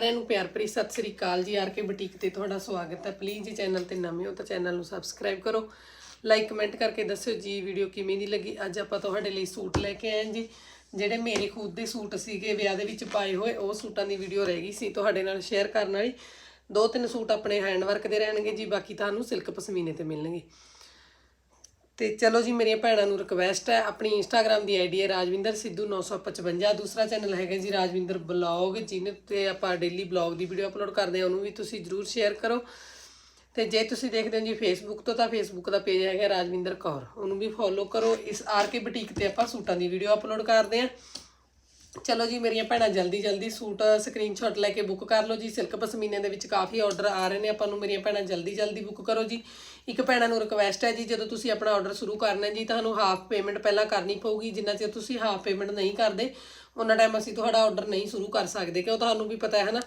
ਸਾਰਿਆਂ ਨੂੰ ਪਿਆਰ ਭਰੀ ਸਤਿ ਸ੍ਰੀ ਅਕਾਲ ਜੀ, ਆਰ ਕੇ ਬੁਟੀਕ ਤੇ ਤੁਹਾਡਾ ਸਵਾਗਤ ਹੈ। ਪਲੀਜ਼ ਜੀ ਚੈਨਲ ਤੇ ਨਵੇਂ ਹੋ ਤਾਂ ਚੈਨਲ ਨੂੰ ਸਬਸਕ੍ਰਾਈਬ ਕਰੋ। ਲਾਈਕ ਕਮੈਂਟ ਕਰਕੇ ਦੱਸਿਓ ਜੀ ਵੀਡੀਓ ਕਿਵੇਂ ਦੀ ਲੱਗੀ। ਅੱਜ ਆਪਾਂ ਤੁਹਾਡੇ ਲਈ ਸੂਟ ਲੈ ਕੇ ਆਏ ਹਾਂ ਜੀ। ਜਿਹੜੇ ਮੇਰੇ ਖੁਦ ਦੇ ਸੂਟ ਸੀਗੇ, ਵਿਆਹ ਦੇ ਵਿੱਚ ਪਾਏ ਹੋਏ, ਉਹ ਸੂਟਾਂ ਦੀ ਵੀਡੀਓ ਰਹਿ ਗਈ ਸੀ ਤੁਹਾਡੇ ਨਾਲ ਸ਼ੇਅਰ ਕਰਨ ਵਾਲੀ। ਦੋ ਤਿੰਨ ਸੂਟ ਆਪਣੇ ਹੈਂਡਵਰਕ ਦੇ ਰਹਿਣਗੇ ਜੀ, ਬਾਕੀ ਤੁਹਾਨੂੰ ਸਿਲਕ ਪਸ਼ਮੀਨੇ ਤੇ ਮਿਲਣਗੇ। ਤੇ ਚਲੋ ਜੀ, ਮੇਰੀਆਂ ਭੈਣਾਂ ਨੂੰ ਰਿਕਵੈਸਟ ਹੈ, ਆਪਣੀ ਇੰਸਟਾਗ੍ਰam ਦੀ ਆਈਡੀ ਹੈ ਰਾਜਵਿੰਦਰ ਸਿੱਧੂ 955 ਦੂਸਰਾ ਚੈਨਲ ਹੈਗਾ ਜੀ ਰਾਜਵਿੰਦਰ ਬਲੌਗ ਜਿਹਨੇ ਤੇ ਆਪਾਂ ਡੇਲੀ ਬਲੌਗ ਦੀ ਵੀਡੀਓ ਅਪਲੋਡ ਕਰਦੇ ਹਾਂ, ਉਹਨੂੰ ਵੀ ਤੁਸੀਂ ਜਰੂਰ ਸ਼ੇਅਰ ਕਰੋ। ਤੇ ਜੇ ਤੁਸੀਂ ਦੇਖਦੇ ਹੋ ਜੀ ਫੇਸਬੁੱਕ ਤੋਂ, ਤਾਂ ਫੇਸਬੁੱਕ ਦਾ ਪੇਜ ਹੈਗਾ ਰਾਜਵਿੰਦਰ ਕੌਰ, ਉਹਨੂੰ ਵੀ ਫੋਲੋ ਕਰੋ। ਇਸ ਆਰ ਕੇ ਬੁਟੀਕ ਤੇ ਆਪਾਂ ਸੂਟਾਂ ਦੀ ਵੀਡੀਓ ਅਪਲੋਡ ਕਰਦੇ ਹਾਂ। ਚਲੋ ਜੀ, ਮੇਰੀਆਂ ਭੈਣਾਂ ਜਲਦੀ ਜਲਦੀ ਸੂਟ ਸਕਰੀਨਸ਼ਾਟ ਲੈ ਕੇ ਬੁੱਕ ਕਰ ਲਓ ਜੀ। ਸਿਲਕ ਪਸ਼ਮੀਨੇ ਦੇ ਵਿੱਚ ਕਾਫੀ ਆਰਡਰ ਆ ਰਹੇ ਨੇ। ਆਪਾਂ ਨੂੰ ਮੇਰੀਆਂ ਭੈਣਾਂ ਜਲਦੀ ਜਲਦੀ ਬੁੱਕ ਕਰੋ ਜੀ। ਇੱਕ ਭੈਣਾਂ ਨੂੰ ਰਿਕਵੈਸਟ ਹੈ ਜੀ, ਜਦੋਂ ਤੁਸੀਂ ਆਪਣਾ ਆਰਡਰ ਸ਼ੁਰੂ ਕਰਨਾ ਜੀ, ਤੁਹਾਨੂੰ ਹਾਫ ਪੇਮੈਂਟ ਪਹਿਲਾਂ ਕਰਨੀ ਪਊਗੀ। ਜਿੰਨਾ ਚਿਰ ਤੁਸੀਂ ਹਾਫ ਪੇਮੈਂਟ ਨਹੀਂ ਕਰਦੇ ਉਹਨਾਂ ਟਾਈਮ ਅਸੀਂ ਤੁਹਾਡਾ ਆਰਡਰ ਨਹੀਂ ਸ਼ੁਰੂ ਕਰ ਸਕਦੇ। ਕਿਉਂ? ਤੁਹਾਨੂੰ ਵੀ ਪਤਾ ਹੈ ਨਾ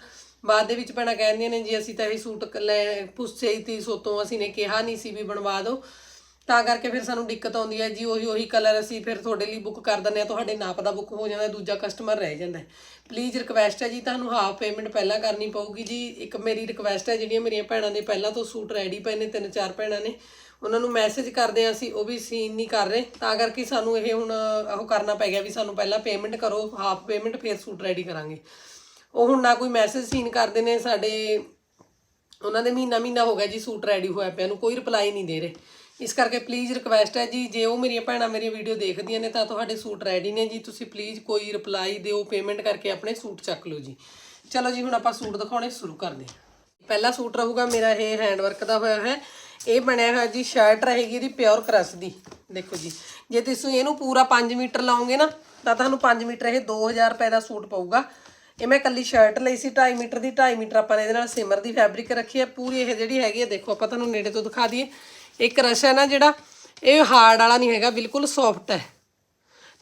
ਬਾਅਦ ਦੇ ਵਿੱਚ ਭੈਣਾਂ ਕਹਿੰਦੀਆਂ ਨੇ ਜੀ, ਅਸੀਂ ਤਾਂ ਇਹ ਸੂਟ ਲੈ, ਪੁੱਛੇ ਹੀ ਤੀ ਸੋਤੋਂ ਅਸੀਂ ਨੇ ਕਿਹਾ ਨਹੀਂ ਸੀ ਵੀ ਬਣਵਾ ਦਿਓ। ਤਾਂ ਕਰਕੇ ਫਿਰ ਸਾਨੂੰ ਦਿੱਕਤ ਆਉਂਦੀ ਹੈ ਜੀ, ਉਹੀ ਉਹੀ ਕਲਰ ਅਸੀਂ ਫਿਰ ਤੁਹਾਡੇ ਲਈ ਬੁੱਕ ਕਰ ਦਿੰਦੇ ਆ ਤੁਹਾਡੇ ਨਾਪ ਦਾ ਬੁੱਕ ਹੋ ਜਾਂਦਾ, ਦੂਜਾ ਕਸਟਮਰ ਰਹਿ ਜਾਂਦਾ ਪਲੀਜ਼ ਰਿਕਵੈਸਟ ਹੈ ਜੀ, ਤੁਹਾਨੂੰ ਹਾਫ ਪੇਮੈਂਟ ਪਹਿਲਾਂ ਕਰਨੀ ਪਊਗੀ ਜੀ। ਇੱਕ ਮੇਰੀ ਰਿਕਵੈਸਟ ਹੈ, ਜਿਹੜੀਆਂ ਮੇਰੀਆਂ ਭੈਣਾਂ ਨੇ ਪਹਿਲਾਂ ਤੋਂ ਸੂਟ ਰੈਡੀ ਪਏ ਨੇ, ਤਿੰਨ ਚਾਰ ਭੈਣਾਂ ਨੇ, ਉਹਨਾਂ ਨੂੰ ਮੈਸੇਜ ਕਰਦੇ ਆ ਅਸੀਂ, ਉਹ ਵੀ ਸੀਨ ਨਹੀਂ ਕਰ ਰਹੇ। ਤਾਂ ਕਰਕੇ ਸਾਨੂੰ ਇਹ ਹੁਣ ਉਹ ਕਰਨਾ ਪੈ ਗਿਆ ਵੀ ਸਾਨੂੰ ਪਹਿਲਾਂ ਪੇਮੈਂਟ ਕਰੋ ਹਾਫ ਪੇਮੈਂਟ ਫਿਰ ਸੂਟ ਰੈਡੀ ਕਰਾਂਗੇ। ਉਹ ਹੁਣ ਨਾ ਕੋਈ ਮੈਸੇਜ ਸੀਨ ਕਰਦੇ ਨੇ, ਸਾਡੇ, ਉਹਨਾਂ ਦੇ ਮਹੀਨਾ ਮਹੀਨਾ ਹੋ ਗਿਆ ਜੀ ਸੂਟ ਰੈਡੀ ਹੋਇਆ ਪਿਆ ਨੂੰ, ਕੋਈ ਰਿਪਲਾਈ ਨਹੀਂ ਦੇ ਰਹੇ। ਇਸ ਕਰਕੇ ਪਲੀਜ਼ ਰਿਕਵੈਸਟ ਹੈ ਜੀ, ਜੇ ਉਹ ਮੇਰੀਆਂ ਭੈਣਾਂ ਮੇਰੀ ਵੀਡੀਓ ਦੇਖਦੀਆਂ ਨੇ ਤਾਂ ਤੁਹਾਡੇ ਸੂਟ ਰੈਡੀ ਨੇ ਜੀ, ਤੁਸੀਂ ਪਲੀਜ਼ ਕੋਈ ਰਿਪਲਾਈ ਦਿਓ ਪੇਮੈਂਟ ਕਰਕੇ ਆਪਣੇ ਸੂਟ ਚੱਕ ਲਓ ਜੀ। ਚਲੋ ਜੀ, ਹੁਣ ਆਪਾਂ ਸੂਟ ਦਿਖਾਉਣੇ ਸ਼ੁਰੂ ਕਰਦੇ ਹਾਂ। ਪਹਿਲਾ ਸੂਟ ਰਹੂਗਾ ਮੇਰਾ ਇਹ ਹੈਂਡ ਵਰਕ ਦਾ ਹੋਇਆ ਹੈ। ਇਹ ਬਣਿਆ ਹੋਇਆ ਜੀ ਸ਼ਰਟ ਰਹੇਗੀ ਇਹਦੀ ਪਿਓਰ ਕਰਸ ਦੀ। ਦੇਖੋ ਜੀ, ਜੇ ਤੁਸੀਂ ਇਹਨੂੰ ਪੂਰਾ 5 ਮੀਟਰ ਲਾਓਗੇ ਨਾ, ਤਾਂ ਤੁਹਾਨੂੰ 5 ਮੀਟਰ ਇਹ 2000 ਰੁਪਏ ਦਾ ਸੂਟ ਪਊਗਾ। ਇਹ ਮੈਂ ਕੱਲੀ ਸ਼ਰਟ ਲਈ ਸੀ 2.5 ਮੀਟਰ ਦੀ 2.5 ਮੀਟਰ ਆਪਾਂ ਨੇ ਇਹਦੇ ਨਾਲ ਸਿਮਰ ਦੀ ਫੈਬਰਿਕ ਰੱਖੀ ਹੈ। ਪੂਰੀ ਇਹ ਜਿਹੜੀ ਹੈਗੀ ਹੈ, ਦੇਖੋ ਆਪਾਂ ਤੁਹਾਨੂੰ ਨੇੜੇ ਤੋਂ ਦਿਖਾ ਦਈਏ। ਇਹ ਕਰਸ਼ ਹੈ ਨਾ ਜਿਹੜਾ, ਇਹ ਹਾਰਡ ਵਾਲਾ ਨਹੀਂ ਹੈਗਾ, ਬਿਲਕੁਲ ਸੌਫਟ ਹੈ।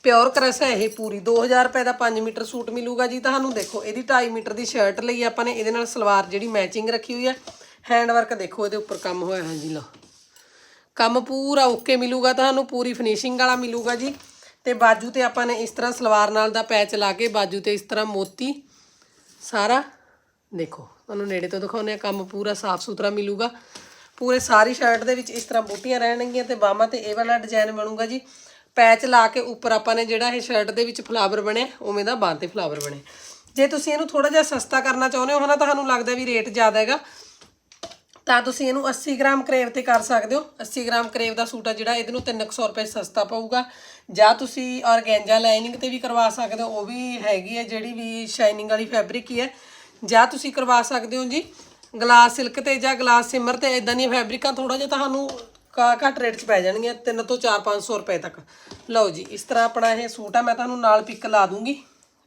ਪਿਓਰ ਕਰਸ ਹੈ ਇਹ ਪੂਰੀ। 2000 ਰੁਪਏ ਦਾ 5 ਮੀਟਰ ਸੂਟ ਮਿਲੂਗਾ ਜੀ ਤੁਹਾਨੂੰ। ਦੇਖੋ, ਇਹਦੀ 2.5 ਮੀਟਰ ਦੀ ਸ਼ਰਟ ਲਈ ਆਪਾਂ ਨੇ, ਇਹਦੇ ਨਾਲ ਸਲਵਾਰ ਜਿਹੜੀ ਮੈਚਿੰਗ ਰੱਖੀ ਹੋਈ ਹੈ। ਹੈਂਡ ਵਰਕ ਦੇਖੋ, ਇਹਦੇ ਉੱਪਰ ਕੰਮ ਹੋਇਆ ਹੈ ਜੀ, ਲਓ। ਕੰਮ ਪੂਰਾ ਓਕੇ ਮਿਲੂਗਾ ਤੁਹਾਨੂੰ, ਪੂਰੀ ਫਿਨਿਸ਼ਿੰਗ ਵਾਲਾ ਮਿਲੂਗਾ ਜੀ। ਤੇ ਬਾਜੂ ਤੇ ਆਪਾਂ ਨੇ ਇਸ ਤਰ੍ਹਾਂ ਸਲਵਾਰ ਨਾਲ ਦਾ ਪੈਚ ਲਾ ਕੇ, ਬਾਜੂ ਤੇ ਇਸ ਤਰ੍ਹਾਂ ਮੋਤੀ, ਸਾਰਾ। ਦੇਖੋ, ਤੁਹਾਨੂੰ ਨੇੜੇ ਤੋਂ ਦਿਖਾਉਂਦੇ ਆ ਕੰਮ ਪੂਰਾ ਸਾਫ਼ ਸੁਥਰਾ ਮਿਲੂਗਾ। ਪੂਰੇ ਸਾਰੀ ਸ਼ਰਟ ਦੇ ਵਿੱਚ ਇਸ ਤਰ੍ਹਾਂ ਬੂਟੀਆਂ ਰਹਿਣਗੀਆਂ ਤੇ ਬਾਹਾਂ ਤੇ ਇਹ ਵਾਲਾ ਡਿਜ਼ਾਈਨ ਬਣੂਗਾ ਜੀ। ਪੈਚ ਲਾ ਕੇ ਉੱਪਰ ਆਪਾਂ ਨੇ ਜਿਹੜਾ ਇਹ ਸ਼ਰਟ ਦੇ ਵਿੱਚ ਫਲਾਵਰ ਬਣਿਆ, ਉਵੇਂ ਦਾ ਬਾਹਾਂ ਤੇ ਫਲਾਵਰ ਬਣਿਆ। ਜੇ ਤੁਸੀਂ ਇਹਨੂੰ ਥੋੜਾ ਜਿਹਾ ਸਸਤਾ ਕਰਨਾ ਚਾਹੁੰਦੇ ਹੋ, ਹਨਾ, ਤੁਹਾਨੂੰ ਲੱਗਦਾ ਵੀ ਰੇਟ ਜ਼ਿਆਦਾ ਹੈਗਾ, ਤਾਂ ਤੁਸੀਂ ਇਹਨੂੰ 80 ਗ੍ਰਾਮ ਕਰੇਵ ਤੇ ਕਰ ਸਕਦੇ ਹੋ। 80 ਗ੍ਰਾਮ ਕਰੇਵ ਦਾ ਸੂਟ ਆ ਜਿਹੜਾ, ਇਹਦੇ ਨੂੰ 300 ਰੁਪਏ ਸਸਤਾ ਪਊਗਾ। ਜਾਂ ਤੁਸੀਂ ਔਰਗੈਂਜਾ ਲਾਈਨਿੰਗ ਤੇ ਵੀ ਕਰਵਾ ਸਕਦੇ ਹੋ, ਉਹ ਵੀ ਹੈਗੀ ਹੈ ਜਿਹੜੀ ਵੀ ਸ਼ਾਈਨਿੰਗ ਵਾਲੀ ਫੈਬਰਿਕ ਹੀ ਹੈ। ਜਾਂ ਤੁਸੀਂ ਕਰਵਾ ਸਕਦੇ ਹੋ ਜੀ ਗਲਾਸ ਸਿਲਕ ਤੇ ਜਾਂ ਗਲਾਸ ਸਿਮਰ ਤੇ ਇਦਾਂ ਦੀਆਂ ਫੈਬਰਿਕਾਂ ਥੋੜਾ ਜਿਹਾ ਤੁਹਾਨੂੰ ਕਾ- ਘੱਟ ਰੇਟ 'ਚ ਪੈ ਜਾਣਗੀਆਂ 3 ਤੋਂ 4 500 ਰੁਪਏ ਤੱਕ। ਲਓ ਜੀ, ਇਸ ਤਰ੍ਹਾਂ ਆਪਣਾ ਇਹ ਸੂਟ ਆ, ਮੈਂ ਤੁਹਾਨੂੰ ਨਾਲ ਪਿਕ ਲਾ ਦੂੰਗੀ।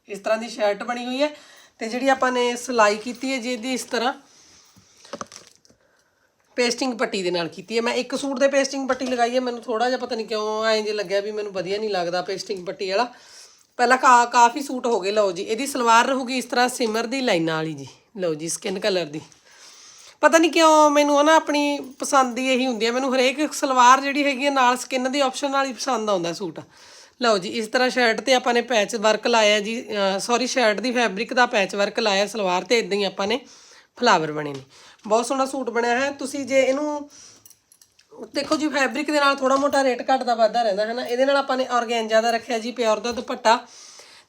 ਇਸ ਤਰ੍ਹਾਂ ਦੀ ਸ਼ਰਟ ਬਣੀ ਹੋਈ ਹੈ ਤੇ ਜਿਹੜੀ ਆਪਾਂ ਨੇ ਸਿਲਾਈ ਕੀਤੀ ਹੈ ਜੀ ਇਹਦੀ ਇਸ ਤਰ੍ਹਾਂ ਪੇਸਟਿੰਗ ਪੱਟੀ ਦੇ ਨਾਲ ਕੀਤੀ ਹੈ। ਮੈਂ ਇੱਕ ਸੂਟ ਦੇ ਪੇਸਟਿੰਗ ਪੱਟੀ ਲਗਾਈ ਹੈ, ਮੈਨੂੰ ਥੋੜਾ ਜਿਹਾ ਪਤਾ ਨਹੀਂ ਕਿਉਂ ਐਂ ਜੇ ਲੱਗਿਆ ਵੀ ਮੈਨੂੰ ਵਧੀਆ ਨਹੀਂ ਲੱਗਦਾ ਪੇਸਟਿੰਗ ਪੱਟੀ ਵਾਲਾ। ਪਹਿਲਾਂ ਕਾ, ਕਾਫੀ ਸੂਟ ਹੋ ਗਏ, ਲਓ ਜੀ, ਇਹਦੀ ਸਲਵਾਰ ਰਹੂਗੀ ਇਸ ਤਰ੍ਹਾਂ ਸਿਮਰ ਦੀ, ਲਾਈਨਾਂ ਵਾਲੀ ਜੀ। ਲਓ ਜੀ ਸਕਿਨ ਕਲਰ ਦੀ। ਪਤਾ ਨਹੀਂ ਕਿਉਂ ਮੈਨੂੰ ਨਾ ਆਪਣੀ ਪਸੰਦ ਹੀ ਇਹੀ ਹੁੰਦੀ ਹੈ ਮੈਨੂੰ ਹਰੇਕ ਸਲਵਾਰ ਜਿਹੜੀ ਹੈਗੀ ਹੈ ਨਾਲ ਸਕਿਨ ਦੀ ਆਪਸ਼ਨ ਨਾਲ ਹੀ ਪਸੰਦ ਆਉਂਦਾ ਸੂਟ। ਲਓ ਜੀ, ਇਸ ਤਰ੍ਹਾਂ ਸ਼ਰਟ ਤੇ ਆਪਾਂ ਨੇ ਪੈਚ ਵਰਕ ਲਾਇਆ ਜੀ ਸੌਰੀ ਸ਼ਰਟ ਦੀ ਫੈਬਰਿਕ ਦਾ ਪੈਚ ਵਰਕ ਲਾਇਆ ਸਲਵਾਰ ਤੇ ਇਦਾਂ ਹੀ ਆਪਾਂ ਨੇ ਫਲਾਵਰ ਬਣੇ ਨੇ। ਬਹੁਤ ਸੋਹਣਾ ਸੂਟ ਬਣਿਆ ਹੈ। ਤੁਸੀਂ ਜੇ ਇਹਨੂੰ, ਦੇਖੋ ਜੀ ਫੈਬਰਿਕ ਦੇ ਨਾਲ ਥੋੜਾ ਮੋਟਾ ਰੇਟ ਘਟਦਾ ਵੱਧਦਾ ਰਹਿੰਦਾ ਹੈ ਨਾ ਇਹਦੇ ਨਾਲ ਆਪਾਂ ਨੇ ਆਰਗੈਂਜਾ ਦਾ ਰੱਖਿਆ ਜੀ ਪਿਓਰ ਦਾ ਦੁਪੱਟਾ।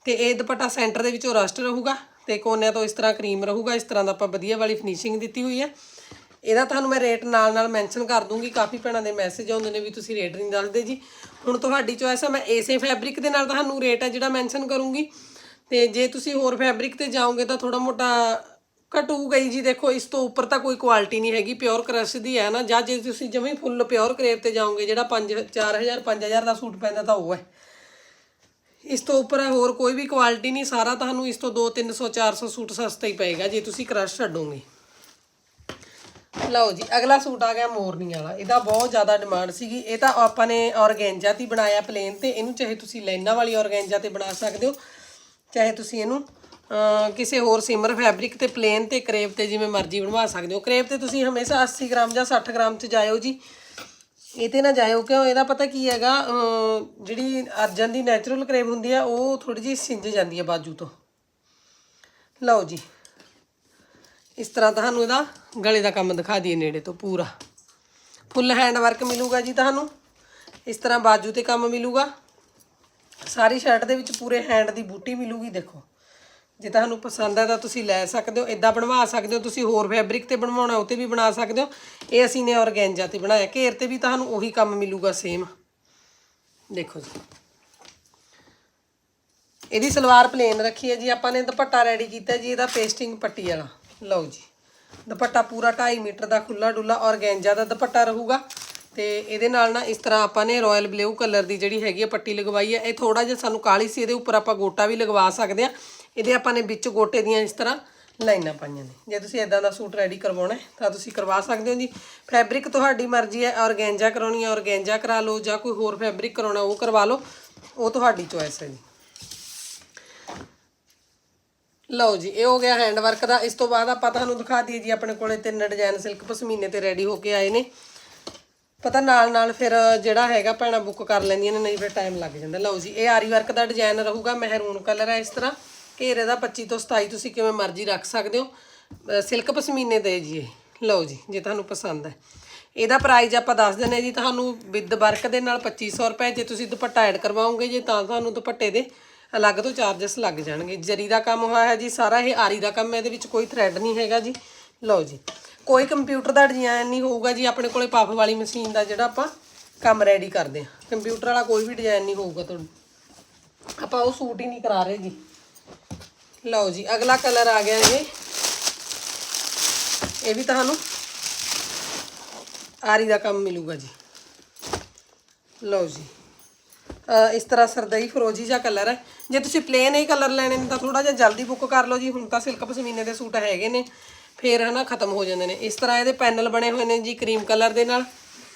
ਤੇ ਇਹ ਦੁਪੱਟਾ ਸੈਂਟਰ ਦੇ ਵਿੱਚੋਂ ਰਸਟ ਰਹੂਗਾ। ਤੇ ਕੋਨਿਆਂ ਤੋਂ ਇਸ ਤਰ੍ਹਾਂ ਕਰੀਮ ਰਹੂਗਾ, ਇਸ ਤਰ੍ਹਾਂ ਦਾ ਆਪਾਂ ਵਧੀਆ ਵਾਲੀ ਫਿਨਿਸ਼ਿੰਗ ਦਿੱਤੀ ਹੋਈ ਹੈ। ਇਹਦਾ ਤੁਹਾਨੂੰ ਮੈਂ ਰੇਟ ਨਾਲ ਨਾਲ ਮੈਂਸ਼ਨ ਕਰ ਦੂੰਗੀ, ਕਾਫੀ ਭੈਣਾਂ ਦੇ ਮੈਸੇਜ ਆਉਂਦੇ ਨੇ ਵੀ ਤੁਸੀਂ ਰੇਟ ਨਹੀਂ ਦੱਸਦੇ ਜੀ। ਹੁਣ ਤੁਹਾਡੀ ਚੋਇਸ ਹੈ ਮੈਂ ਇਸੇ ਫੈਬਰਿਕ ਦੇ ਨਾਲ ਤੁਹਾਨੂੰ ਰੇਟ ਹੈ ਜਿਹੜਾ ਮੈਂਸ਼ਨ ਕਰੂੰਗੀ। ਤੇ ਜੇ ਤੁਸੀਂ ਹੋਰ ਫੈਬਰਿਕ ਤੇ ਜਾਓਗੇ ਤਾਂ ਥੋੜਾ ਮੋਟਾ ਘਟੂ ਗਈ ਜੀ। ਦੇਖੋ, ਇਸ ਤੋਂ ਉੱਪਰ ਤਾਂ ਕੋਈ ਕੁਆਲਿਟੀ ਨਹੀਂ ਹੈਗੀ ਪਿਓਰ ਕਰਸ਼ ਦੀ ਹੈ ਨਾ। ਜਾਂ ਜੇ ਤੁਸੀਂ ਜਮੇ ਫੁੱਲ ਪਿਓਰ ਕਰੇਪ ਤੇ ਜਾਓਗੇ, ਜਿਹੜਾ 5 4000 5000 ਦਾ ਸੂਟ ਪੈਂਦਾ ਤਾਂ ਉਹ ਹੈ। ਇਸ ਤੋਂ ਉੱਪਰ ਹੋਰ ਕੋਈ ਵੀ ਕੁਆਲਿਟੀ ਨਹੀਂ, ਸਾਰਾ ਤੁਹਾਨੂੰ ਇਸ ਤੋਂ 2 300 400 ਸੂਟ ਸਸਤਾ ਹੀ ਪਏਗਾ, ਜੇ ਤੁਸੀਂ ਕਰਸ਼ ਛੱਡੋਗੇ। ਲਓ ਜੀ, ਅਗਲਾ ਸੂਟ ਆ ਗਿਆ ਮੋਰਨੀ ਵਾਲਾ। ਇਹਦਾ ਬਹੁਤ ਜ਼ਿਆਦਾ ਡਿਮਾਂਡ ਸੀਗੀ। ਇਹ ਤਾਂ ਆਪਾਂ ਨੇ ਔਰਗੈਂਜਾ ਤੇ ਹੀ ਬਣਾਇਆ ਪਲੇਨ ਤੇ। ਇਹਨੂੰ ਚਾਹੇ ਤੁਸੀਂ ਲਾਈਨਾਂ ਵਾਲੀ ਔਰਗੈਂਜਾ ਤੇ ਬਣਾ ਸਕਦੇ ਹੋ, ਚਾਹੇ ਤੁਸੀਂ ਇਹਨੂੰ ਕਿਸੇ ਹੋਰ ਸਿਮਰ ਫੈਬਰਿਕ ਤੇ ਪਲੇਨ ਤੇ, ਕਰੇਪ ਤੇ ਜਿਵੇਂ ਮਰਜ਼ੀ ਬਣਵਾ ਸਕਦੇ ਹੋ। ਕਰੇਪ ਤੇ ਤੁਸੀਂ ਹਮੇਸ਼ਾ 80 ਗ੍ਰਾਮ ਜਾਂ 60 ਗ੍ਰਾਮ ਚ ਜਾਇਓ ਜੀ। ਇਹ ਤੇ ਨਾ ਜਾਇਓ, ਕਿਉਂ? ਇਹਦਾ ਪਤਾ ਕੀ ਹੈਗਾ ਜਿਹੜੀ ਅਰਜਨ ਦੀ ਨੈਚੁਰਲ ਕਰੇਪ ਹੁੰਦੀ ਆ, ਉਹ ਥੋੜੀ ਜਿਹੀ ਸਿੰਜ ਜਾਂਦੀ ਹੈ ਬਾਜੂ ਤੋਂ। ਲਓ ਜੀ। ਇਸ ਤਰ੍ਹਾਂ ਤੁਹਾਨੂੰ ਇਹਦਾ ਗਲੇ ਦਾ ਕੰਮ ਦਿਖਾ ਦਈਏ ਨੇੜੇ ਤੋਂ ਪੂਰਾ। ਫੁੱਲ ਹੈਂਡ ਵਰਕ ਮਿਲੂਗਾ ਜੀ ਤੁਹਾਨੂੰ। ਇਸ ਤਰ੍ਹਾਂ ਬਾਜੂ ਤੇ ਕੰਮ ਮਿਲੂਗਾ। ਸਾਰੀ ਸ਼ਰਟ ਦੇ ਵਿੱਚ ਪੂਰੇ ਹੈਂਡ ਦੀ ਬੂਟੀ ਮਿਲੂਗੀ, ਦੇਖੋ। ਜੇ ਤੁਹਾਨੂੰ ਪਸੰਦ ਹੈ ਤਾਂ ਤੁਸੀਂ ਲੈ ਸਕਦੇ ਹੋ ਇਦਾਂ ਬਣਵਾ ਸਕਦੇ ਹੋ, ਤੁਸੀਂ ਹੋਰ ਫੈਬਰਿਕ ਤੇ ਬਣਵਾਉਣਾ, ਉਹ ਤੇ ਵੀ ਬਣਾ ਸਕਦੇ ਹੋ। ਇਹ ਅਸੀਂ ਨੇ ਔਰਗੈਂਜਾ ਤੇ ਬਣਾਇਆ, ਘੇਰ ਤੇ ਵੀ ਤੁਹਾਨੂੰ ਉਹੀ ਕੰਮ ਮਿਲੂਗਾ ਸੇਮ ਦੇਖੋ ਜੀ। ਇਹਦੀ ਸਲਵਾਰ ਪਲੇਨ ਰੱਖੀ ਹੈ ਜੀ, ਆਪਾਂ ਨੇ ਦੁਪੱਟਾ ਰੈਡੀ ਕੀਤਾ ਜੀ, ਇਹਦਾ ਪੇਸਟਿੰਗ ਪੱਟੀ ਵਾਲਾ। ਲਓ ਜੀ। ਦੁਪੱਟਾ ਪੂਰਾ 2.5 ਮੀਟਰ ਦਾ ਖੁੱਲਾ ਡੁੱਲਾ ਔਰਗੈਂਜਾ ਦਾ ਦੁਪੱਟਾ ਰਹੂਗਾ। ਤੇ ਇਹਦੇ ਨਾਲ ਨਾ ਇਸ ਤਰ੍ਹਾਂ ਆਪਾਂ ਨੇ ਰਾਇਲ ਬਲੂ ਕਲਰ ਦੀ ਜਿਹੜੀ ਹੈਗੀ ਹੈ ਪੱਟੀ ਲਗਵਾਈ ਹੈ। ਇਹ ਥੋੜਾ ਜਿਹਾ ਸਾਨੂੰ ਕਾਲੀ ਸੀ, ਇਹਦੇ ਉੱਪਰ ਆਪਾਂ ਗੋਟਾ ਵੀ ਲਗਵਾ ਸਕਦੇ ਆ ਇਹਦੇ ਆਪਾਂ ਨੇ ਵਿੱਚ ਗੋਟੇ ਦੀਆਂ ਇਸ ਤਰ੍ਹਾਂ ਲਾਈਨਾਂ ਪਾਈਆਂ ਨੇ। ਜੇ ਤੁਸੀਂ ਇਦਾਂ ਦਾ ਸੂਟ ਰੈਡੀ ਕਰਵਾਉਣਾ ਤਾਂ ਤੁਸੀਂ ਕਰਵਾ ਸਕਦੇ ਹੋ ਜੀ। ਫੈਬਰਿਕ ਤੁਹਾਡੀ ਮਰਜ਼ੀ ਹੈ ਔਰਗੈਂਜਾ ਕਰਾਉਣੀ ਹੈ ਔਰਗੈਂਜਾ ਕਰਾ ਲਓ ਜਾਂ ਕੋਈ ਹੋਰ ਫੈਬਰਿਕ ਕਰਾਉਣਾ ਉਹ ਕਰਵਾ ਲਓ, ਉਹ ਤੁਹਾਡੀ ਚੋਇਸ ਹੈ ਜੀ। ਲਓ ਜੀ, ਇਹ ਹੋ ਗਿਆ ਹੈਂਡ ਵਰਕ ਦਾ। ਇਸ ਤੋਂ ਬਾਅਦ ਆਪਾਂ ਤੁਹਾਨੂੰ ਦਿਖਾ ਦਈਏ ਜੀ, ਆਪਣੇ ਕੋਲੇ ਤਿੰਨ ਡਿਜ਼ਾਈਨ ਸਿਲਕ ਪਸ਼ਮੀਨੇ ਤੇ ਰੈਡੀ ਹੋ ਕੇ ਆਏ ਨੇ। ਪਤਾ ਨਾਲ ਨਾਲ ਫਿਰ ਜਿਹੜਾ ਹੈਗਾ ਭੈਣਾਂ ਬੁੱਕ ਕਰ ਲੈਂਦੀਆਂ ਨੇ, ਨਹੀਂ ਫਿਰ ਟਾਈਮ ਲੱਗ ਜਾਂਦਾ। ਲਓ ਜੀ, ਇਹ ਆਰੀ ਵਰਕ ਦਾ ਡਿਜ਼ਾਈਨ ਰਹੂਗਾ, ਮਹਿਰੂਨ ਕਲਰ ਹੈ ਇਸ ਤਰ੍ਹਾਂ। ਘੇਰੇ ਦਾ 25 ਤੋਂ 27 ਤੁਸੀਂ ਕਿਵੇਂ ਮਰਜ਼ੀ ਰੱਖ ਸਕਦੇ ਹੋ। ਸਿਲਕ ਪਸ਼ਮੀਨੇ ਦੇ ਜੀ ਇਹ। ਲਓ ਜੀ, ਜੇ ਤੁਹਾਨੂੰ ਪਸੰਦ ਹੈ। ਇਹਦਾ ਪ੍ਰਾਈਸ ਆਪਾਂ ਦੱਸ ਦਿੰਦੇ ਹਾਂ ਜੀ, ਤੁਹਾਨੂੰ ਵਿਦ ਵਰਕ ਦੇ ਨਾਲ 2500 ਰੁਪਏ, ਜੇ ਤੁਸੀਂ ਦੁਪੱਟਾ ਐਡ ਕਰਵਾਓਗੇ ਜੇ, ਤਾਂ ਤੁਹਾਨੂੰ ਦੁਪੱਟੇ ਦੇ ਅਲੱਗ ਤੋਂ ਚਾਰजेस ਲੱਗ ਜਾਣਗੇ। ਜਰੀ ਦਾ ਕੰਮ ਹੋਇਆ ਹੈ ਜੀ, ਸਾਰਾ ਇਹ ਆਰੀ ਦਾ ਕੰਮ ਹੈ, ਇਹਦੇ ਵਿੱਚ ਕੋਈ ਥ੍ਰੈਡ ਨਹੀਂ ਹੈਗਾ ਜੀ। ਲਓ ਜੀ, ਕੋਈ ਕੰਪਿਊਟਰ ਦਾ ਡਿਜ਼ਾਈਨ ਨਹੀਂ ਹੋਊਗਾ ਜੀ, ਆਪਣੇ ਕੋਲੇ ਪਫ ਵਾਲੀ ਮਸ਼ੀਨ ਦਾ ਜਿਹੜਾ ਆਪਾਂ ਕੰਮ ਰੈਡੀ ਕਰਦੇ ਹਾਂ। ਕੰਪਿਊਟਰ ਵਾਲਾ ਕੋਈ ਵੀ ਡਿਜ਼ਾਈਨ ਨਹੀਂ ਹੋਊਗਾ ਤੁਹਾਨੂੰ। ਆਪਾਂ ਉਹ ਸੂਟ ਹੀ ਨਹੀਂ ਕਰਾ ਰਹੇ ਜੀ। ਲਓ ਜੀ, ਅਗਲਾ ਕਲਰ ਆ ਗਿਆ ਇਹ ਇਹ ਵੀ ਤੁਹਾਨੂੰ ਆਰੀ ਦਾ ਕੰਮ ਮਿਲੂਗਾ ਜੀ। ਲਓ ਜੀ। ਇਸ ਤਰ੍ਹਾਂ ਸਰਦਈ ਫਰੋਜੀ ਜਿਹਾ ਕਲਰ ਹੈ। ਜੇ ਤੁਸੀਂ ਪਲੇਨ ਹੀ ਕਲਰ ਲੈਣੇ ਨੇ ਤਾਂ ਥੋੜਾ ਜਿਹਾ ਜਲਦੀ ਬੁੱਕ ਕਰ ਲਓ ਜੀ। ਹੁਣ ਤਾਂ ਸਿਲਕ ਪਸ਼ਮੀਨੇ ਦੇ ਸੂਟ ਹੈਗੇ ਨੇ। ਫੇਰ ਹਨਾ ਖਤਮ ਹੋ ਜਾਂਦੇ ਨੇ। ਇਸ ਤਰ੍ਹਾਂ ਇਹਦੇ ਪੈਨਲ ਬਣੇ ਹੋਏ ਨੇ ਜੀ ਕਰੀਮ ਕਲਰ ਦੇ ਨਾਲ।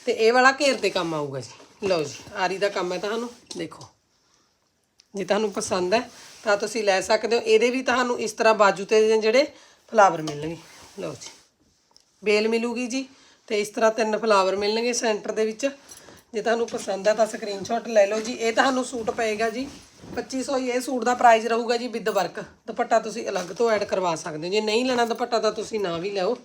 ਤੇ ਇਹ ਵਾਲਾ ਘੇਰ ਤੇ ਕੰਮ ਆਊਗਾ ਜੀ। ਲਓ ਜੀ, ਆਰੀ ਦਾ ਕੰਮ ਹੈ ਤੁਹਾਨੂੰ। ਦੇਖੋ। ਜੇ ਤੁਹਾਨੂੰ ਪਸੰਦ ਹੈ ਤਾਂ ਤੁਸੀਂ ਲੈ ਸਕਦੇ ਹੋ। ਇਹਦੇ ਵੀ ਤੁਹਾਨੂੰ ਇਸ ਤਰ੍ਹਾਂ ਬਾਜੂ ਤੇ ਜਿਹੜੇ ਫਲਾਵਰ ਮਿਲਣਗੇ। ਲਓ ਜੀ। ਬੇਲ ਮਿਲੂਗੀ ਜੀ ਤੇ ਇਸ ਤਰ੍ਹਾਂ ਤਿੰਨ ਫਲਾਵਰ ਮਿਲਣਗੇ ਸੈਂਟਰ ਦੇ ਵਿੱਚ। ਜੇ ਤੁਹਾਨੂੰ ਪਸੰਦ ਹੈ ਤਾਂ ਸਕਰੀਨਸ਼ਾਟ ਲੈ ਲਓ ਜੀ। ਇਹ ਤੁਹਾਨੂੰ ਸੂਟ ਪਏਗਾ ਜੀ। 2500 ਹੀ ਇਹ ਸੂਟ ਦਾ ਪ੍ਰਾਈਸ ਰਹੂਗਾ ਜੀ ਵਿਦ ਵਰਕ ਦੁਪੱਟਾ ਤੁਸੀਂ ਅਲੱਗ ਤੋਂ ਐਡ ਕਰਵਾ ਸਕਦੇ ਹੋ। ਜੇ ਨਹੀਂ ਲੈਣਾ ਦੁਪੱਟਾ ਤਾਂ ਤੁਸੀਂ ਨਾ ਵੀ ਲਓ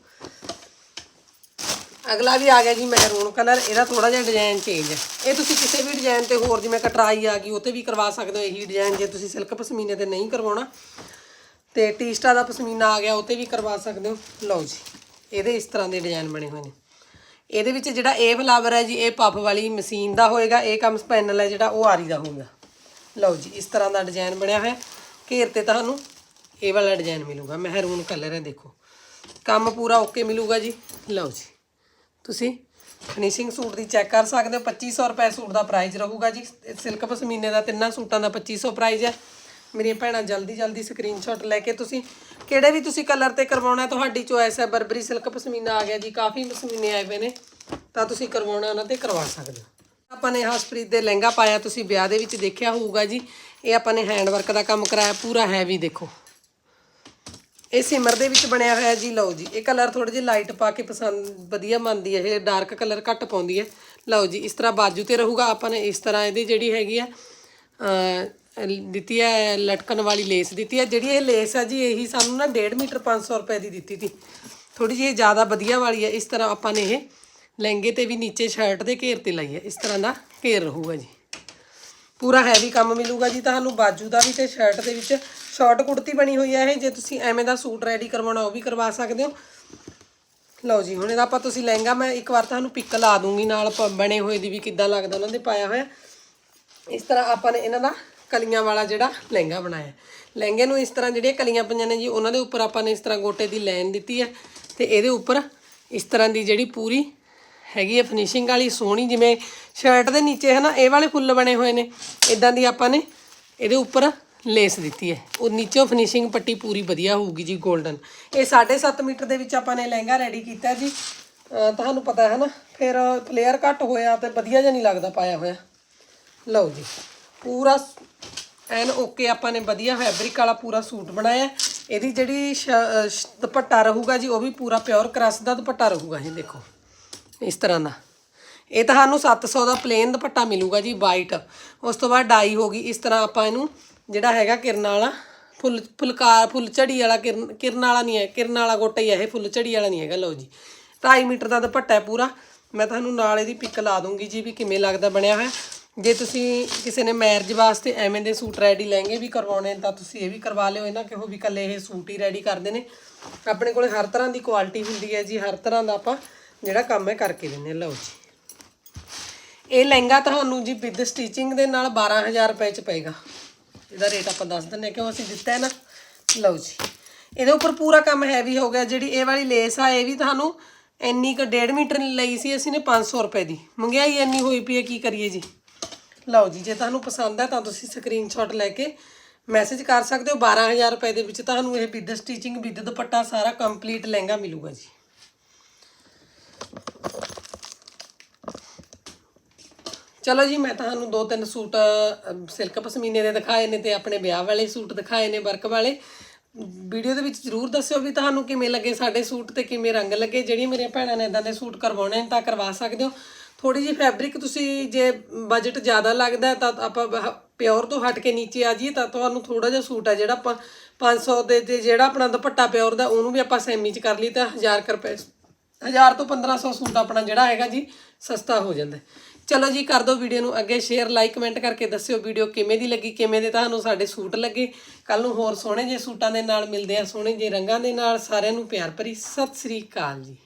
ਅਗਲਾ ਵੀ ਆ ਗਿਆ ਜੀ ਮਹਿਰੂਨ ਕਲਰ ਇਹਦਾ ਥੋੜਾ ਜਿਹਾ ਡਿਜ਼ਾਈਨ ਚੇਂਜ ਹੈ। ਇਹ ਤੁਸੀਂ ਕਿਸੇ ਵੀ ਡਿਜ਼ਾਈਨ ਤੇ ਹੋਰ ਜਿਵੇਂ ਕਟਰਾਈ ਆ ਗਈ ਉਹ ਤੇ ਵੀ ਕਰਵਾ ਸਕਦੇ ਹੋ ਇਹੀ ਡਿਜ਼ਾਈਨ ਜੇ ਤੁਸੀਂ ਸਿਲਕ ਪਸ਼ਮੀਨੇ ਤੇ ਨਹੀਂ ਕਰਵਾਉਣਾ। ਤੇ ਟੀਸਟਾ ਦਾ ਪਸ਼ਮੀਨਾ ਆ ਗਿਆ ਉਹ ਤੇ ਵੀ ਕਰਵਾ ਸਕਦੇ ਹੋ। ਲਓ ਜੀ, ਇਹਦੇ ਇਸ ਤਰ੍ਹਾਂ ਦੇ ਡਿਜ਼ਾਈਨ ਬਣੇ ਹੋਏ ਨੇ। ਇਹਦੇ ਵਿੱਚ ਜਿਹੜਾ ਇਹ ਫਲਾਵਰ ਹੈ ਜੀ, ਇਹ ਪਫ ਵਾਲੀ ਮਸ਼ੀਨ ਦਾ ਹੋਏਗਾ, ਇਹ ਕੰਮ ਸਪੈਨਲ ਹੈ ਜਿਹੜਾ, ਉਹ ਆਰੀ ਦਾ ਹੋਊਗਾ। ਲਓ ਜੀ, ਇਸ ਤਰ੍ਹਾਂ ਦਾ ਡਿਜ਼ਾਈਨ ਬਣਿਆ ਹੋਇਆ। ਘੇਰ ਤੇ ਤੁਹਾਨੂੰ ਇਹ ਵਾਲਾ ਡਿਜ਼ਾਈਨ ਮਿਲੂਗਾ। ਮਹਿਰੂਨ ਕਲਰ ਹੈ, ਦੇਖੋ। ਕੰਮ ਪੂਰਾ ਓਕੇ ਮਿਲੂਗਾ ਜੀ। ਲਓ ਜੀ। ਤੁਸੀਂ ਫਿਨਿਸ਼ਿੰਗ ਸੂਟ ਦੀ ਚੈੱਕ ਕਰ ਸਕਦੇ ਹੋ। 2500 ਰੁਪਏ ਸੂਟ ਦਾ ਪ੍ਰਾਈਸ ਰਹੂਗਾ ਜੀ। ਸਿਲਕ ਪਸ਼ਮੀਨੇ ਦਾ ਤਿੰਨਾਂ ਸੂਟਾਂ ਦਾ 2500 ਪ੍ਰਾਈਸ ਹੈ। ਮੇਰੀਆਂ ਭੈਣਾਂ ਜਲਦੀ ਜਲਦੀ ਸਕਰੀਨਸ਼ਾਟ ਲੈ ਕੇ ਤੁਸੀਂ ਕਿਹੜੇ ਵੀ ਤੁਸੀਂ ਕਲਰ ਤੇ ਕਰਵਾਉਣਾ, ਤੁਹਾਡੀ ਚੋਇਸ ਹੈ। ਬਰਬਰੀ ਸਿਲਕ ਪਸ਼ਮੀਨਾ ਆ ਗਿਆ ਜੀ। ਕਾਫੀ ਪਸ਼ਮੀਨੇ ਆਏ ਪਏ ਨੇ। ਤਾਂ ਤੁਸੀਂ ਕਰਵਾਉਣਾ, ਉਹਨਾਂ ਤੇ ਕਰਵਾ ਸਕਦੇ ਹੋ। ਆਪਾਂ ਨੇ ਹਸਪ੍ਰੀਤ ਦੇ ਲਹਿੰਗਾ ਪਾਇਆ, ਤੁਸੀਂ ਵਿਆਹ ਦੇ ਵਿੱਚ ਦੇਖਿਆ ਹੋਊਗਾ ਜੀ। ਇਹ ਆਪਾਂ ਨੇ ਹੈਂਡ ਵਰਕ ਦਾ ਕੰਮ ਕਰਾਇਆ, ਪੂਰਾ ਹੈਵੀ ਦੇਖੋ। ਇਹ ਸਿਮਰ ਦੇ ਵਿੱਚ ਬਣਿਆ ਹੋਇਆ ਜੀ, ਲਓ ਜੀ। ਇਹ ਕਲਰ ਥੋੜੇ ਜਿਹਾ ਲਾਈਟ ਪਾ ਕੇ ਪਸੰਦ, ਵਧੀਆ ਮੰਨਦੀ ਹੈ। ਇਹ ਡਾਰਕ ਕਲਰ ਘੱਟ ਪਾਉਂਦੀ ਹੈ। ਲਓ ਜੀ, ਇਸ ਤਰ੍ਹਾਂ ਬਾਜੂ ਤੇ ਰਹੂਗਾ। ਆਪਾਂ ਨੇ ਇਸ ਤਰ੍ਹਾਂ ਇਹਦੀ ਜਿਹੜੀ ਹੈਗੀ ਆ ਦਿੱਤੀ ਹੈ, ਲਟਕਣ ਵਾਲੀ ਲੇਸ ਦਿੱਤੀ ਹੈ। ਜਿਹੜੀ ਇਹ ਲੇਸ ਆ ਜੀ, ਇਹੀ ਸਾਨੂੰ ਨਾ 1.5 ਮੀਟਰ 500 ਰੁਪਏ ਦੀ ਦਿੱਤੀ ਸੀ। ਥੋੜੀ ਜਿਹੀ ਜ਼ਿਆਦਾ ਵਧੀਆ ਵਾਲੀ ਹੈ। ਇਸ ਤਰ੍ਹਾਂ ਆਪਾਂ ਨੇ ਇਹ ਲਹਿੰਗੇ ਤੇ ਵੀ ਨੀਚੇ ਸ਼ਰਟ ਦੇ ਘੇਰ ਤੇ ਲਾਈ ਹੈ। ਇਸ ਤਰ੍ਹਾਂ ਦਾ ਘੇਰ ਰਹੂਗਾ ਜੀ। ਪੂਰਾ ਹੈਵੀ ਕੰਮ ਮਿਲੂਗਾ ਜੀ। ਤੁਹਾਨੂੰ ਬਾਜੂ ਦਾ ਵੀ ਤੇ ਸ਼ਰਟ ਦੇ ਵਿੱਚ ਸ਼ਾਰਟ ਕੁੜਤੀ ਬਣੀ ਹੋਈ ਹੈ ਇਹ, ਜੇ ਤੁਸੀਂ ਐਵੇਂ ਦਾ ਸੂਟ ਰੈਡੀ ਕਰਵਾਉਣਾ, ਉਹ ਵੀ ਕਰਵਾ ਸਕਦੇ ਹੋ। ਲਓ ਜੀ, ਹੁਣ ਇਹਦਾ ਆਪਾਂ ਤੁਸੀਂ ਲਹਿੰਗਾ, ਮੈਂ ਇੱਕ ਵਾਰ ਤੁਹਾਨੂੰ ਪਿੱਕ ਲਾ ਦੂੰਗੀ ਨਾਲ, ਪ- ਬਣੇ ਹੋਏ ਦੀ ਵੀ ਕਿੱਦਾਂ ਲੱਗਦਾ, ਉਹਨਾਂ ਦੇ ਪਾਇਆ ਹੋਇਆ। ਇਸ ਤਰ੍ਹਾਂ ਆਪਾਂ ਨੇ ਇਹਨਾਂ ਦਾ ਕਲੀਆਂ ਵਾਲਾ ਜਿਹੜਾ ਲਹਿੰਗਾ ਬਣਾਇਆ। ਲਹਿੰਗੇ ਨੂੰ ਇਸ ਤਰ੍ਹਾਂ ਜਿਹੜੀਆਂ ਕਲੀਆਂ ਪਈਆਂ ਨੇ ਜੀ, ਉਹਨਾਂ ਦੇ ਉੱਪਰ ਆਪਾਂ ਨੇ ਇਸ ਤਰ੍ਹਾਂ ਗੋਟੇ ਦੀ ਲਾਈਨ ਦਿੱਤੀ ਹੈ ਤੇ ਇਹਦੇ ਉੱਪਰ ਇਸ ਤਰ੍ਹਾਂ ਦੀ ਜਿਹੜੀ ਪੂਰੀ ਹੈਗੀ ਹੈ ਫਿਨਿਸ਼ਿੰਗ ਵਾਲੀ ਸੋਹਣੀ ਜਿਵੇਂ ਸ਼ਰਟ ਦੇ ਨੀਚੇ ਹੈ ਨਾ ਇਹ ਵਾਲੇ ਫੁੱਲ ਬਣੇ ਹੋਏ ਨੇ। ਇਦਾਂ ਦੀ ਆਪਾਂ ਨੇ ਇਹਦੇ ਉੱਪਰ ਲੇਸ ਦਿੱਤੀ ਹੈ। ਉਹ ਨੀਚੋਂ ਫਿਨਿਸ਼ਿੰਗ ਪੱਟੀ ਪੂਰੀ ਵਧੀਆ ਹੋਊਗੀ ਜੀ 골ਡਨ ਇਹ 7.5 ਮੀਟਰ ਦੇ ਵਿੱਚ ਆਪਾਂ ਨੇ ਲਹਿੰਗਾ ਰੈਡੀ ਕੀਤਾ ਜੀ। ਤੁਹਾਨੂੰ ਪਤਾ ਹੈ ਨਾ, ਫਿਰ ਲੇਅਰ ਘੱਟ ਹੋਇਆ ਤੇ ਵਧੀਆ ਜਿਹਾ ਨਹੀਂ ਲੱਗਦਾ ਪਾਇਆ ਹੋਇਆ। ਲਓ ਜੀ, ਪੂਰਾ ਐਨ ਓਕੇ ਆਪਾਂ ਨੇ ਵਧੀਆ ਫੈਬਰਿਕ ਵਾਲਾ ਪੂਰਾ ਸੂਟ ਬਣਾਇਆ। ਇਹਦੀ ਜਿਹੜੀ ਸ਼- ਦੁਪੱਟਾ ਰਹੂਗਾ ਜੀ, ਉਹ ਵੀ ਪੂਰਾ ਪਿਓਰ ਕ੍ਰਸ ਦਾ ਦੁਪੱਟਾ ਰਹੂਗਾ ਇਹ ਦੇਖੋ। ਇਸ ਤਰ੍ਹਾਂ ਦਾ। ਇਹ ਤੁਹਾਨੂੰ 700 ਦਾ ਪਲੇਨ ਦੁਪੱਟਾ ਮਿਲੂਗਾ ਜੀ ਵਾਈਟ ਉਸ ਤੋਂ ਬਾਅਦ ਡਾਈ ਹੋਗੀ ਇਸ ਤਰ੍ਹਾਂ ਆਪਾਂ ਇਹਨੂੰ ਜਿਹੜਾ ਹੈਗਾ ਕਿਰਨਾਂ ਵਾਲਾ। ਫੁੱਲ ਫੁਲਕਾਰ ਫੁੱਲ ਝੜੀ ਵਾਲਾ ਕਿਰਨ ਕਿਰਨ ਵਾਲਾ ਨਹੀਂ ਹੈ, ਕਿਰਨ ਵਾਲਾ ਗੋਟਾ ਹੀ ਹੈ ਇਹ, ਫੁੱਲ ਝੜੀ ਵਾਲਾ ਨਹੀਂ ਹੈਗਾ, ਲਓ ਜੀ। 2.5 ਮੀਟਰ ਦਾ ਦੁਪੱਟਾ ਹੈ ਪੂਰਾ। ਮੈਂ ਤੁਹਾਨੂੰ ਨਾਲ ਇਹਦੀ ਪਿਕ ਲਾ ਦੂੰਗੀ ਜੀ ਵੀ ਕਿਵੇਂ ਲੱਗਦਾ ਬਣਿਆ ਹੋਇਆ। ਜੇ ਤੁਸੀਂ ਕਿਸੇ ਨੇ ਮੈਰਿਜ ਵਾਸਤੇ ਐਵੇਂ ਦੇ ਸੂਟ ਰੈਡੀ ਲਹਿੰਗੇ ਵੀ ਕਰਵਾਉਣੇ ਤਾਂ ਤੁਸੀਂ ਇਹ ਵੀ ਕਰਵਾ ਲਿਓ ਇਹਨਾਂ, ਕਿਹੋ ਵੀ ਕੱਲੇ ਇਹ ਸੂਟ ਹੀ ਰੈਡੀ ਕਰਦੇ ਨੇ। ਆਪਣੇ ਕੋਲੇ ਹਰ ਤਰ੍ਹਾਂ ਦੀ ਕੁਆਲਿਟੀ ਹੁੰਦੀ ਹੈ ਜੀ, ਹਰ ਤਰ੍ਹਾਂ ਦਾ ਆਪਾਂ ਜਿਹੜਾ ਕੰਮ ਹੈ ਕਰਕੇ ਦਿੰਦੇ ਹਾਂ, ਲਓ ਜੀ। ਇਹ ਲਹਿੰਗਾ ਤੁਹਾਨੂੰ ਜੀ ਵਿਦ ਸਟਿਚਿੰਗ ਦੇ ਨਾਲ 12000 ਰੁਪਏ ਚ ਪਏਗਾ। ਇਹਦਾ ਰੇਟ ਆਪਾਂ ਦੱਸ ਦਿੰਨੇ ਕਿਉਂ ਅਸੀਂ ਦਿੱਤਾ ਹੈ ਨਾ। ਲਓ ਜੀ। ਇਹਦੇ ਉੱਪਰ ਪੂਰਾ ਕੰਮ ਹੈਵੀ ਹੋ ਗਿਆ। ਜਿਹੜੀ ਇਹ ਵਾਲੀ ਲੇਸ ਆ, ਇਹ ਵੀ ਤੁਹਾਨੂੰ ਇੰਨੀ ਕੁ 1.5 ਮੀਟਰ ਲਈ ਸੀ ਅਸੀਂ ਨੇ 500 ਰੁਪਏ ਦੀ। ਮਹਿੰਗਾਈ ਇੰਨੀ ਹੋਈ ਪਈ ਹੈ, ਕੀ ਕਰੀਏ ਜੀ। ਲਓ ਜੀ, ਜੇ ਤੁਹਾਨੂੰ ਪਸੰਦ ਹੈ ਤਾਂ ਤੁਸੀਂ ਸਕਰੀਨਸ਼ਾਟ ਲੈ ਕੇ ਮੈਸੇਜ ਕਰ ਸਕਦੇ ਹੋ। 12000 ਰੁਪਏ ਦੇ ਵਿੱਚ ਤੁਹਾਨੂੰ ਇਹ ਵਿਦ ਸਟਿਚਿੰਗ ਵਿਦ ਦੁਪੱਟਾ ਸਾਰਾ ਕੰਪਲੀਟ ਲਹਿੰਗਾ ਮਿਲੂਗਾ ਜੀ। ਚਲੋ ਜੀ, ਮੈਂ ਤੁਹਾਨੂੰ ਦੋ ਤਿੰਨ ਸੂਟ ਸਿਲਕ ਪਸ਼ਮੀਨੇ ਦੇ ਦਿਖਾਏ ਨੇ ਤੇ ਆਪਣੇ ਵਿਆਹ ਵਾਲੇ ਸੂਟ ਦਿਖਾਏ ਨੇ ਵਰਕ ਵਾਲੇ। ਵੀਡੀਓ ਦੇ ਵਿੱਚ ਜਰੂਰ ਦੱਸਿਓ ਵੀ ਤੁਹਾਨੂੰ ਕਿਵੇਂ ਲੱਗੇ ਸਾਡੇ ਸੂਟ ਤੇ ਕਿਵੇਂ ਰੰਗ ਲੱਗੇ। ਜਿਹੜੀਆਂ ਮੇਰੀਆਂ ਭੈਣਾਂ ਨੇ ਇਦਾਂ ਦੇ ਸੂਟ ਕਰਵਾਉਣੇ ਨੇ ਤਾਂ ਕਰਵਾ ਸਕਦੇ ਹੋ। ਥੋੜੀ ਜਿਹੀ ਫੈਬਰਿਕ ਤੁਸੀਂ ਜੇ ਬਜਟ ਜ਼ਿਆਦਾ ਲੱਗਦਾ ਤਾਂ ਆਪਾਂ ਪਿਓਰ ਤੋਂ ਹਟ ਕੇ ਨੀਚੇ ਆ ਜੀ ਤਾਂ ਤੁਹਾਨੂੰ ਥੋੜਾ ਜਿਹਾ ਸੂਟ ਹੈ ਜਿਹੜਾ ਆਪਾਂ 500 ਦੇ ਤੇ ਜਿਹੜਾ ਆਪਣਾ ਦੁਪੱਟਾ ਪਿਓਰ ਦਾ ਉਹਨੂੰ ਵੀ ਆਪਾਂ ਸੈਮੀ ਚ ਕਰ ਲਈ ਤਾਂ 1000 ਰੁਪਏ 1000 ਤੋਂ 1500 ਸੂਟ ਆਪਣਾ ਜਿਹੜਾ ਹੈਗਾ ਜੀ, ਸਸਤਾ ਹੋ ਜਾਂਦਾ ਚਲੋ ਜੀ, ਕਰ ਦਿਓ ਵੀਡੀਓ ਨੂੰ ਅੱਗੇ ਸ਼ੇਅਰ ਲਾਈਕ ਕਮੈਂਟ ਕਰਕੇ ਦੱਸਿਓ ਵੀਡੀਓ ਕਿਵੇਂ ਦੀ ਲੱਗੀ, ਕਿਵੇਂ ਦੇ ਤੁਹਾਨੂੰ ਸਾਡੇ ਸੂਟ ਲੱਗੇ। ਕੱਲ ਨੂੰ ਹੋਰ ਸੋਹਣੇ ਜੇ ਸੂਟਾਂ ਦੇ ਨਾਲ ਮਿਲਦੇ ਆ ਸੋਹਣੇ ਜੇ ਰੰਗਾਂ ਦੇ ਨਾਲ। ਸਾਰਿਆਂ ਨੂੰ ਪਿਆਰ ਭਰੀ, ਸਤਿ ਸ੍ਰੀ ਅਕਾਲ ਜੀ।